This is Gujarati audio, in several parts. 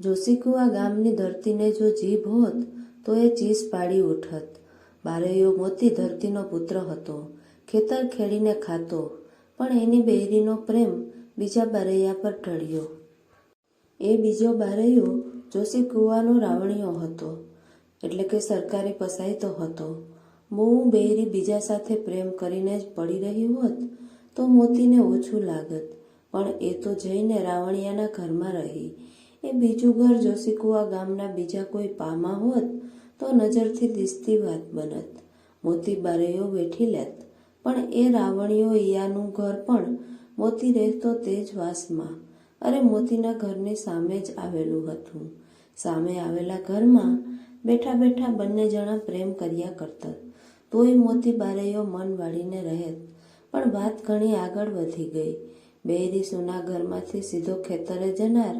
જોશીકુવા ગામની ધરતીને જો જીભ હોત, તો એ ચીસ પાડી ઉઠત. બારૈયો મોતી ધરતીનો પુત્ર હતો. ખેતર ખેડીને ખાતો, પણ એની બૈરીનો પ્રેમ બીજા બારૈયા પર ઢળ્યો. એ બીજો બારૈયો જોશી કુવાનો રાવણીયો હતો, એટલે કે સરકારી પસાયતો હતો. બહુ બૈરી બીજા સાથે પ્રેમ કરીને જ પડી રહી હોત, તો મોતીને ઓછું લાગત, પણ એ તો જઈને રાવણિયાના ઘરમાં રહી. એ બીજું ઘર જોશીકુવા ગામના બીજા કોઈ પામાં હોત તો નજરથી દિસતી વાત બનત. મોતી બારૈયો વેઠી લેત. પણ એ રાવણીઓ ઈયાનું ઘર પણ મોતી રહેતો તે જ વાસમાં. અરે મોતીના ઘરની સામે જ આવેલું હતું. સામે આવેલા ઘરમાં બેઠા બેઠા બંને જણા પ્રેમ કર્યા કરતા તોય મોતી બારેયો મન વાળીને રહેત. પણ વાત ઘણી આગળ વધી ગઈ. બેરી સુના ઘરમાંથી સીધો ખેતરે જનાર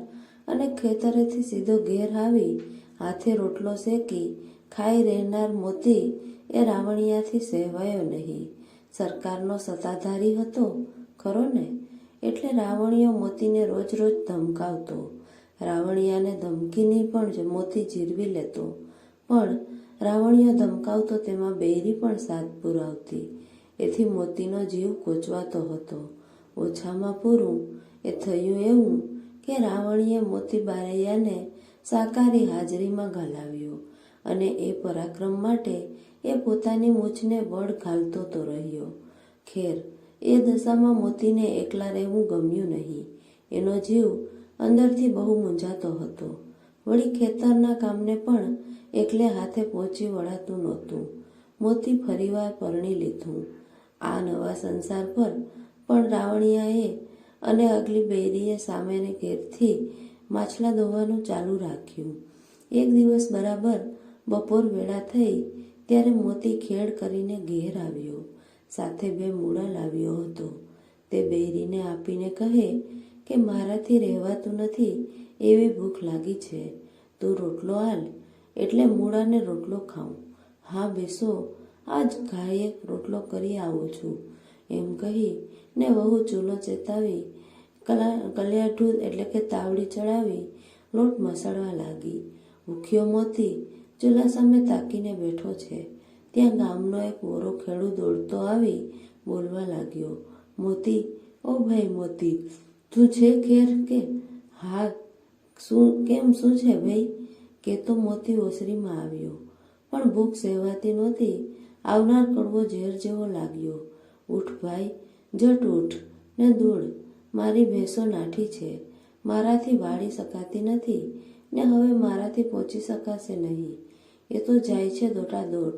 અને ખેતરેથી સીધો ઘેર આવી હાથે રોટલો શેકી ખાઈ રહેનાર મોતી એ રાવણિયાથી સહેવાયો નહીં. સરકારનો સત્તાધારી હતો, ખરો ને? એટલે રાવણીયો મોતીને રોજ રોજ ધમકાવતો. રાવણિયાને ધમકીની પણ મોતી જીરવી લેતો. પણ રાવણીયો ધમકાવતો તેમાં બેરી પણ સાથ પુરાવતી એથી મોતીનો જીવ કોચવાતો હતો. ઓછામાં પૂરું એ થયું એવું કે રાવણીએ મોતી બારૈયાને સાકારી હાજરીમાં ઘાલાવ્યો અને એ પરાક્રમ માટે એ પોતાની મૂછને બળ ઘાલતો તો રહ્યો. ખેર, એ દશામાં મોતીને એકલા રહેવું ગમ્યું નહીં. એનો જીવ અંદરથી બહુ મૂંઝાતો હતો. વળી ખેતરના કામને પણ એકલે હાથે પહોંચી વળાતું નહોતું. મોતી ફરીવાર પરણી લીધું. આ નવા સંસાર પર પણ રાવણિયાએ અને અગલી બેરીએ સામેને ઘેરથી માછલા ધોવાનું ચાલુ રાખ્યું. એક દિવસ બરાબર બપોર વેળા થઈ ત્યારે મોતી ખેડ કરીને ઘેર આવ્યો. સાથે બે મૂળા લાવ્યો હતો. તે બેરીને આપીને કહે કે મારાથી રહેવાતું નથી, એવી ભૂખ લાગી છે. તું રોટલો હાલ એટલે મૂળાને રોટલો ખાઉં. હા બેસો, આજ ગાયે રોટલો કરી આવું છું. એમ કહી ને વહુ ચૂલો ચેતાવી, કલા કલિયાઠું એટલે કે તાવડી ચડાવી લોટ મસળવા લાગી. ભૂખ્યો મોતી ચૂલા સામે તાકીને બેઠો છે. ત્યાં ગામનો એક વોરો ખેડૂત દોડતો આવી બોલવા લાગ્યો, મોતી, ઓ ભાઈ મોતી, તું છે ખેર કે? હા, શું, કેમ શું છે ભાઈ? કે તો મોતી ઓસરીમાં આવ્યો, પણ ભૂખ સહેવાતી નહોતી, આવનાર કડવો ઝેર જેવો લાગ્યો. ઉઠ ભાઈ, જટ ઉઠ, ને દોડ. મારી ભેંસો નાઠી છે. મારાથી વાળી શકાતી નથી, ને હવે મારાથી પહોંચી શકાશે નહીં. એ તો જાય છે દોટા દોટ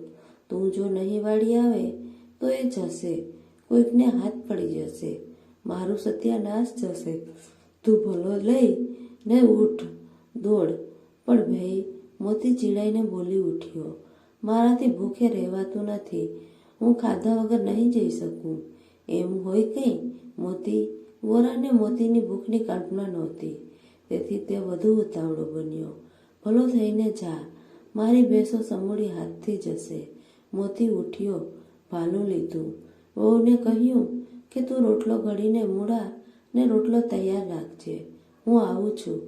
તું જો નહીં વાળી આવે, તો એ જશે. કોઈકને હાથ પડી જશે. મારું સત્યાનાશ જશે. તું ભલો લઈ ને ઉઠ, દોડ. પણ ભાઈ, મોતી ચીડાઈને બોલી ઉઠ્યો. મારાથી ભૂખે રહેવાતું નથી. હું ખાધા વગર નહીં જઈ શકું. એમ હોય કંઈ, મોતી વોરાને મોતીની ભૂખની કલ્પના નહોતી. તેથી તે વધુ ઉતાવળો બન્યો. ભલો થઈને જા. મારી ભેંસો સમૂળી હાથથી જશે. મોતી ઉઠ્યો, ભાલું લીધું. વહુને કહ્યું કે તું રોટલો ઘડીને મૂળા ને રોટલો તૈયાર રાખજે. હું આવું છું.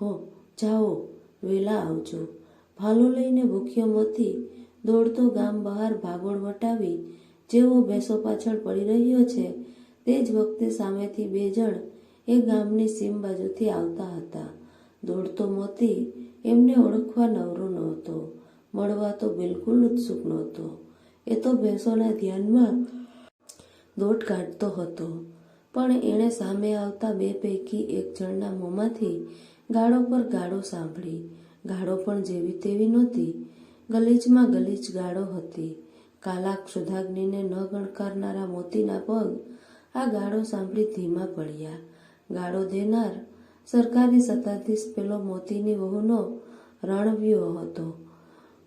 હો, જાઓ, વેલા આવજો. ભાલું લઈને ભૂખ્યો મોતી દોડતો ગામ બહાર ભાગોળ વટાવી જેવો ભેંસો પાછળ પડી રહ્યો છે, તે જ વખતે સામેથી બે જણ એ ગામની સીમ બાજુથી આવતા હતા. દોડતો મોતી એમને ઓળખવા નવરો નહોતો, મળવા તો બિલકુલ ઉત્સુક નહોતો. એ તો ભેંસોના ધ્યાનમાં દોટ કાઢતો હતો, પણ એણે સામે આવતા બે પૈકી એક જણના મોંમાંથી ગાળો પર ગાળો સાંભળી. ગાળો પણ જેવી તેવી નહોતી ગલીચમાં ગલીચ ગાળો હતી. કાલા ક્ષુધાગ્નિને ન ગણકારનારા મોતીના પગ આ ગાળો સાંભળી ધીમા પડ્યા. ગાળો દેનાર સરકારી સત્તાધીશ પેલો મોતીની વહુનો રણવ્યો હતો.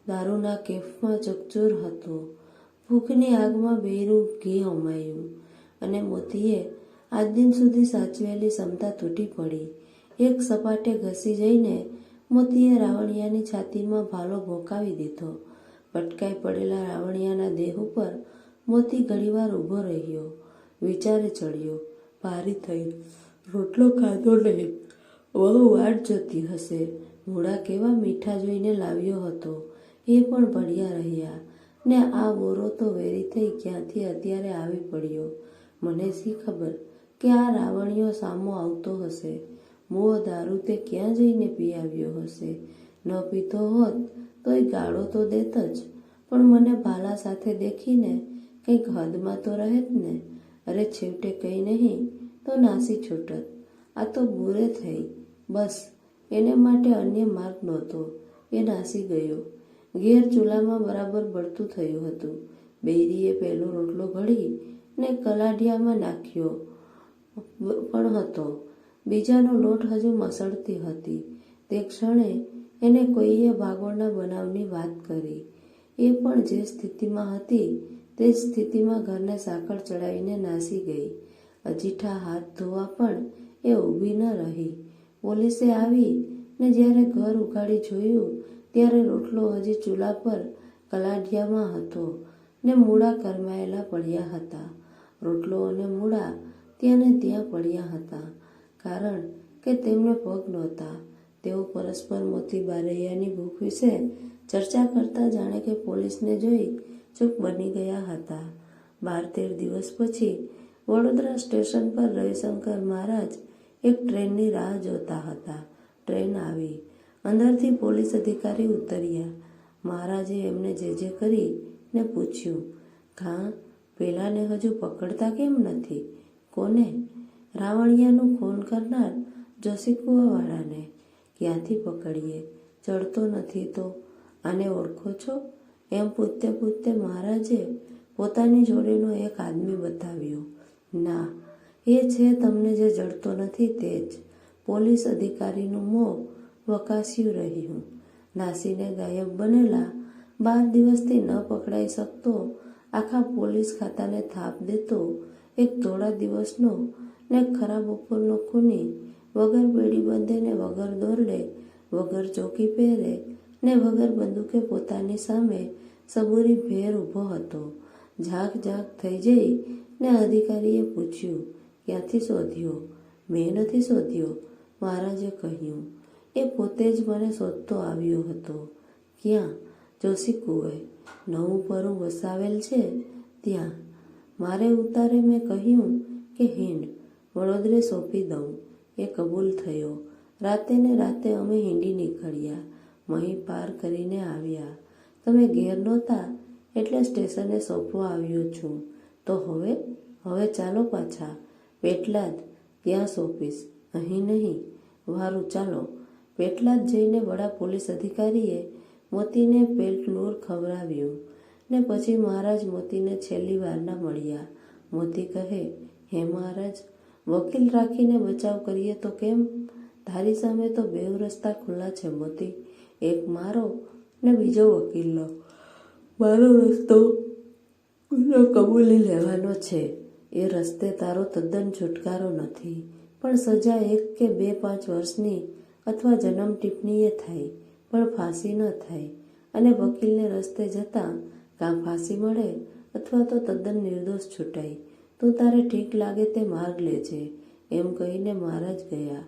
દારૂના કેફમાં ચકચૂર હતો. ભૂખની આગમાં બેરું ઘી હોમાયું અને મોતીએ આજ દિન સુધી સાચવેલી ક્ષમતા તૂટી પડી. એક સપાટે ઘસી જઈને મોતીએ રાવણિયાની છાતીમાં ભાલો ભોકાવી દીધો. પટકાઈ પડેલા રાવણિયાના દેહ ઉપર મોતી ઘડીવાર ઊભો રહ્યો. વિચારે ચડ્યો. ભારી થઈ. રોટલો ખાધો નહીં. વહુ વાટ જતી હશે. મૂળા કેવા મીઠા જોઈને લાવ્યો હતો. એ પણ ભણ્યા રહ્યા. ને આ બોરો તો વેરી થઈ ક્યાંથી અત્યારે આવી પડ્યો? મને શી ખબર કે આ રાવણીયો સામો આવતો હશે. મોહ દારૂ તે ક્યાં જઈને પી આવ્યો હશે? ન પીતો હોત તો એ ગાળો તો દેત જ. પણ મને ભાલા સાથે દેખીને કંઈક હદમાં તો રહેત ને? અરે છેવટે કંઈ નહીં, તો નાસી છૂટત. આ તો બુરે થઈ. બસ, એને માટે અન્ય માર્ગ નહોતો. એ નાસી ગયો. ઘેર ચૂલામાં બરાબર બળતું થયું હતું. બેરીએ પહેલો રોટલો ઘડી ને કલાઢિયામાં નાખ્યો પણ હતો. બીજાનો લોટ હજુ મસળતી હતી. તે ક્ષણે એને કોઈએ ભાગોળના બનાવની વાત કરી. એ પણ જે સ્થિતિમાં હતી, તે સ્થિતિમાં ઘરને સાંકળ ચડાવીને નાસી ગઈ. અજીઠા હાથ ધોવા પણ એ ઊભી ન રહી. પોલીસે આવી ને જ્યારે ઘર ઉઘાડી જોયું, ત્યારે રોટલો હજી ચૂલા પર કલાઢિયામાં હતો ને મૂળા કરમાયેલા પડ્યા હતા. રોટલો અને મૂળા ત્યાં ને ત્યાં પડ્યા હતા. કારણ કે તેમને પગ નહોતા. તેઓ પરસ્પર મોતી બારૈયાની ભૂખ વિશે ચર્ચા કરતા જાણે કે પોલીસને જોઈ ચૂપ બની ગયા હતા. બાર તેર દિવસ પછી વડોદરા સ્ટેશન પર રવિશંકર મહારાજ એક ટ્રેનની રાહ જોતા હતા. ટ્રેન આવી. અંદરથી પોલીસ અધિકારી ઉતર્યા. મહારાજે એમને જે જે કરી ને પૂછ્યું, ઘા, પેલાને હજુ પકડતા કેમ નથી? કોને? રાવણિયાનું ખૂન કરનાર જોશી કુવાવાળાને ક્યાંથી પકડીએ? ચડતો નથી તો? આને ઓળખો છો? એમ પૂછતે પૂછતે મહારાજે પોતાની જોડેનો એક આદમી બતાવ્યો. ના, એ છે તમને જે જડતો નથી તે જ. પોલીસ અધિકારીનું મોં વકાસ્યું રહ્યું. નાસીને ગાયબ બનેલા બાર દિવસથી ન પકડાઈ શકતો આખા પોલીસ ખાતાને થાપ દેતો એક થોડા દિવસનો ને ખરાબ બપોરનો ખૂની, વગર બેડી બંધે ને વગર દોરડે, વગર ચોકી પહેરે ને વગર બંદૂકે પોતાની સામે સબૂરી ભેર ઊભો હતો. ઝાક ઝાક થઈ જઈ ને અધિકારીએ પૂછ્યું, ક્યાંથી શોધ્યો? મેં નથી શોધ્યો, મહારાજે કહ્યું. એ પોતે જ મને શોધતો આવ્યો હતો. ક્યાં? જોશી કુએ નવું પરું વસાવેલ છે? ત્યાં. મારે ઉતારે મેં કહ્યું કે હિંડ વડોદરે સોંપી દઉં. એ કબૂલ થયો. રાતે ને રાતે અમે હિંડી નીકળ્યા. મહી પાર કરીને આવ્યા. તમે ઘેર નહોતા, એટલે સ્ટેશને સોંપવા આવ્યો છું. તો હવે? હવે ચાલો પાછા. પેટલાદ, ત્યાં સોંપીશ. અહીં નહીં. વારું, ચાલો. પેટલાદ જઈને વડા પોલીસ અધિકારીએ મોતીને પેટલુર ખવડાવ્યું ને પછી મહારાજ મોતીને છેલ્લી વારના મળ્યા. મોતી કહે, હે મહારાજ વકીલ રાખીને બચાવ કરીએ તો કેમ? તારી સામે તો બે રસ્તા ખુલ્લા છે મોતી. એક મારો ને બીજો વકીલ લો મારો રસ્તો કબૂલી લેવાનો છે. એ રસ્તે તારો તદ્દન છુટકારો નથી. પણ સજા એક કે બે પાંચ વર્ષની અથવા જન્મ ટિપ્પણીએ થાય પણ ફાંસી ન થાય અને વકીલને રસ્તે જતાં કાં ફાંસી મળે અથવા તો તદ્દન નિર્દોષ છૂટાય. તું તારે ઠીક લાગે તે માર્ગ લેજે એમ કહીને મહારાજ ગયા.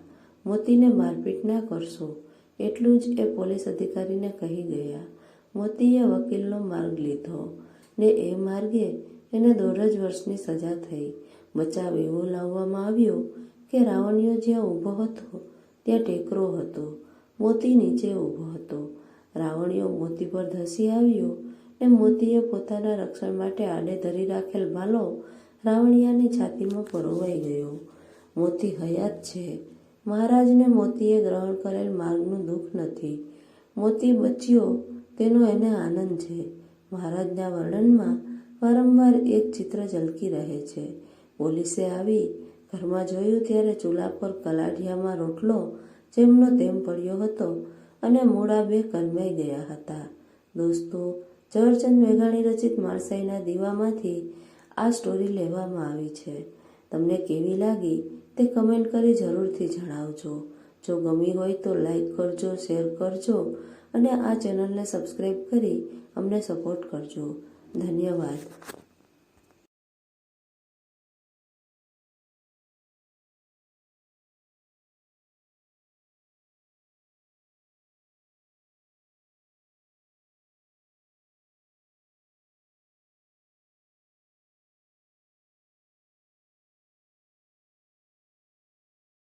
મોતીને મારપીટ ના કરશો. એટલું જ એ પોલીસ અધિકારીને કહી ગયા. મોતીએ વકીલનો માર્ગ લીધો ને એ માર્ગે એને દોઢ જ વર્ષની સજા થઈ. બચાવ એવો લાવવામાં આવ્યો કે રાવણીઓ જ્યાં ઊભો હતો, ત્યાં ટેકરો હતો. મોતી નીચે ઊભો હતો. રાવણીઓ મોતી પર ધસી આવ્યો ને મોતીએ પોતાના રક્ષણ માટે આડે ધરી રાખેલ ભાલો રાવણિયાની છાતીમાં પરોવાઈ ગયો. મોતી હયાત છે. મહારાજને મોતીએ ગ્રહણ કરેલ માર્ગનું દુઃખ નથી. મોતી બચ્યો, તેનો એને આનંદ છે. મહારાજના વર્ણનમાં વારંવાર એક ચિત્ર ઝલકી રહે છે. પોલીસે આવી ઘરમાં જોયું ત્યારે ચૂલા પર કલાઢિયામાં રોટલો જેમનો તેમ પડ્યો હતો અને મૂળા બે કરમાઈ ગયા હતા. દોસ્તો ઝવેરચંદ મેઘાણી રચિત માણસાઈના દીવામાંથી આ સ્ટોરી લેવામાં આવી છે. તમને કેવી લાગી તે કમેન્ટ કરી જરૂરથી જણાવજો. જો ગમી હોય તો લાઈક કરજો શેર કરજો અને આ ચેનલને સબસ્ક્રાઈબ કરી અમને સપોર્ટ કરજો. ધન્યવાદ.